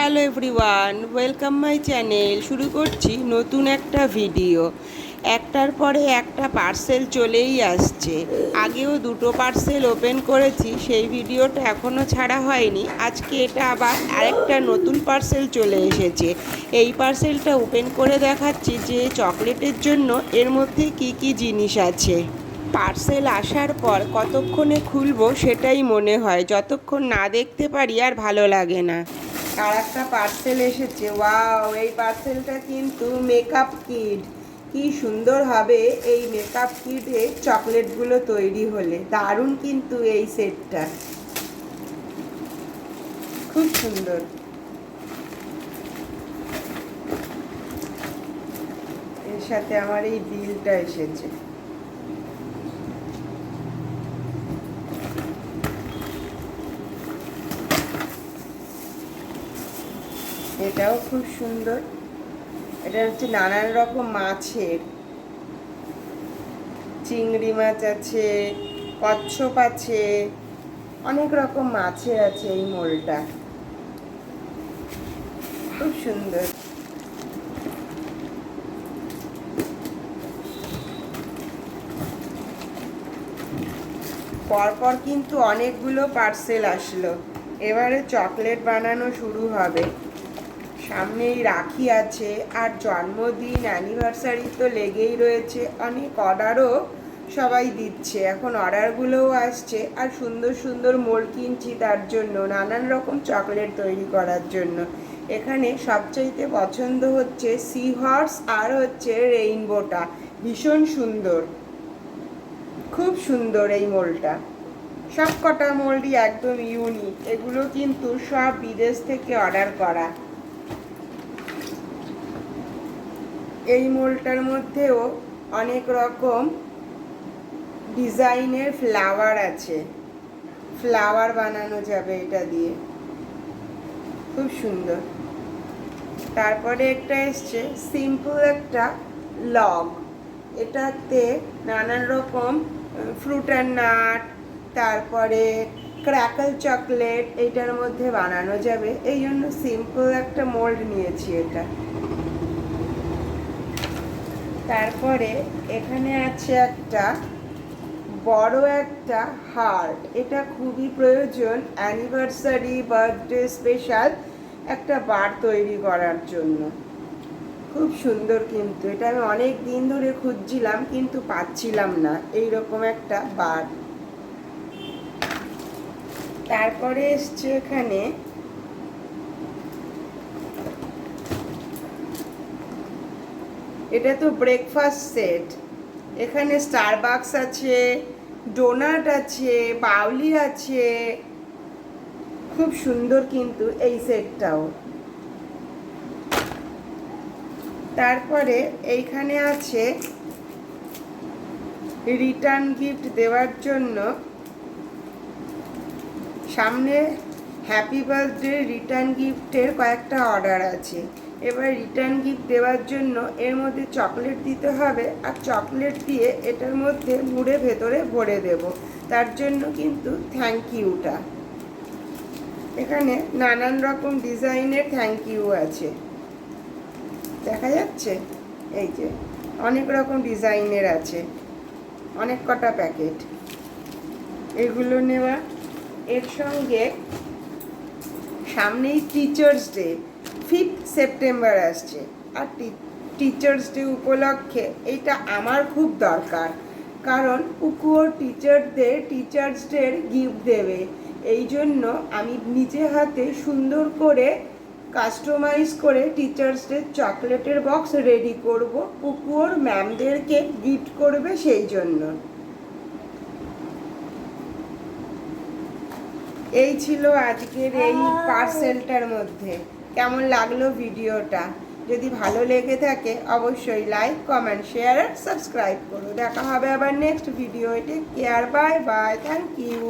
Hello everyone, welcome my channel. শুরু করছি নতুন একটা ভিডিও। একটার পরে একটা পার্সেল চলেই আসছে। আগেও দুটো পার্সেল ওপেন করেছি, সেই ভিডিওটা এখনও ছাড়া হয়নি। আজকে এটা আবার আরেকটা নতুন পার্সেল চলে এসেছে। এই পার্সেলটা ওপেন করে দেখাচ্ছি যে চকলেটের জন্য এর মধ্যে কি কি জিনিস আছে। পার্সেল আসার পর কতক্ষণে খুলবো সেটাই মনে হয়, যতক্ষণ না দেখতে পারি আর ভালো লাগে না। আর একটা পার্সেল এসেছে। ওয়াও এই পার্সেলটা কিন্তু মেকআপ কিট কি সুন্দর হবে এই মেকআপ কিটে চকলেটগুলো তৈরি হলে। দারুণ কিন্তু এই সেটটা খুব সুন্দর। এর সাথে আমার এই বিলটা এসেছে। এটাও খুব সুন্দর। এটা হচ্ছে নানান রকম মাছের। চিংড়ি মাছ আছে, কচ্ছপ আছে, অনেক রকম মাছের আছে এই মোলটা। খুব সুন্দর। পরপর কিন্তু অনেকগুলো পার্সেল আসলো। এবারে চকলেট বানানো শুরু হবে। সামনেই রাখি আছে আর জন্মদিন অ্যানিভার্সারি তো লেগেই রয়েছে। অনেক অর্ডারও সবাই দিচ্ছে। এখন অর্ডারগুলোও আসছে আর সুন্দর সুন্দর মোল কিনছি তার জন্য, নানান রকম চকলেট তৈরি করার জন্য। এখানে সবচাইতে পছন্দ হচ্ছে সি হর্স আর হচ্ছে রেইনবোটা ভীষণ সুন্দর। খুব সুন্দর এই মোলটা। সব কটা মোলই একদম ইউনিক এগুলো কিন্তু সব বিদেশ থেকে অর্ডার করা। এই মোলটার মধ্যেও অনেক রকম ডিজাইনের ফ্লাওয়ার আছে। ফ্লাওয়ার বানানো যাবে এটা দিয়ে। খুব সুন্দর। তারপরে একটা এসছে সিম্পল একটা লগ এটাতে নানান রকম ফ্রুট অ্যান্ড নাট তারপরে ক্র্যাকল চকলেট এইটার মধ্যে বানানো যাবে। এই জন্য সিম্পল একটা মোল্ড নিয়েছি এটা। তারপরে এখানে আছে একটা বড় একটা হার্ট এটা খুবই প্রয়োজন অ্যানিভার্সারি বার্থডে স্পেশাল একটা বার তৈরি করার জন্য। খুব সুন্দর কিন্তু। এটা আমি অনেক দিন ধরে খুঁজছিলাম কিন্তু পাচ্ছিলাম না। এই রকম একটা বার। তারপরে এসছে এখানে এটা তো ব্রেকফাস্ট সেট এখানে স্টারবাকস আছে ডোনাট আছে বাউলি আছে। খুব সুন্দর কিন্তু এই সেটটাও তারপরে এইখানে আছে রিটার্ন গিফট দেওয়ার জন্য সামনে হ্যাপি বার্থডে রিটার্ন গিফটের কয়েকটা অর্ডার আছে। এবার রিটার্ন গিফট দেওয়ার জন্য এর মধ্যে চকলেট দিতে হবে আর চকলেট দিয়ে এটার মধ্যে মুড়ে ভেতরে ভরে দেব। তার জন্য কিন্তু থ্যাংক ইউটা এখানে নানান রকম ডিজাইনের থ্যাংক ইউ আছে। দেখা যাচ্ছে? এই যে, অনেক রকম ডিজাইনের আছে। অনেক কটা প্যাকেট এগুলো নেওয়া এর সঙ্গে সামনেই টিচার্স ডে ফিফথ সেপ্টেম্বর আসছে। আর টিচার্স ডে উপলক্ষে এটা আমার খুব দরকার। কারণ পুকুর টিচারদের টিচার্স ডের গিফট দেবে। এই জন্য আমি নিজে হাতে সুন্দর করে কাস্টমাইজ করে টিচার্স ডে চকলেটের বক্স রেডি করব। পুকুর ম্যামদেরকে গিফট করবে সেই জন্য। এই ছিল আজকের এই পার্সেলটার মধ্যে। কেমন লাগল ভিডিওটা? যদি ভালো লেগে থাকে, অবশ্যই লাইক কমেন্ট শেয়ার আর সাবস্ক্রাইব করো। দেখা হবে আবার next video take care bye bye thank you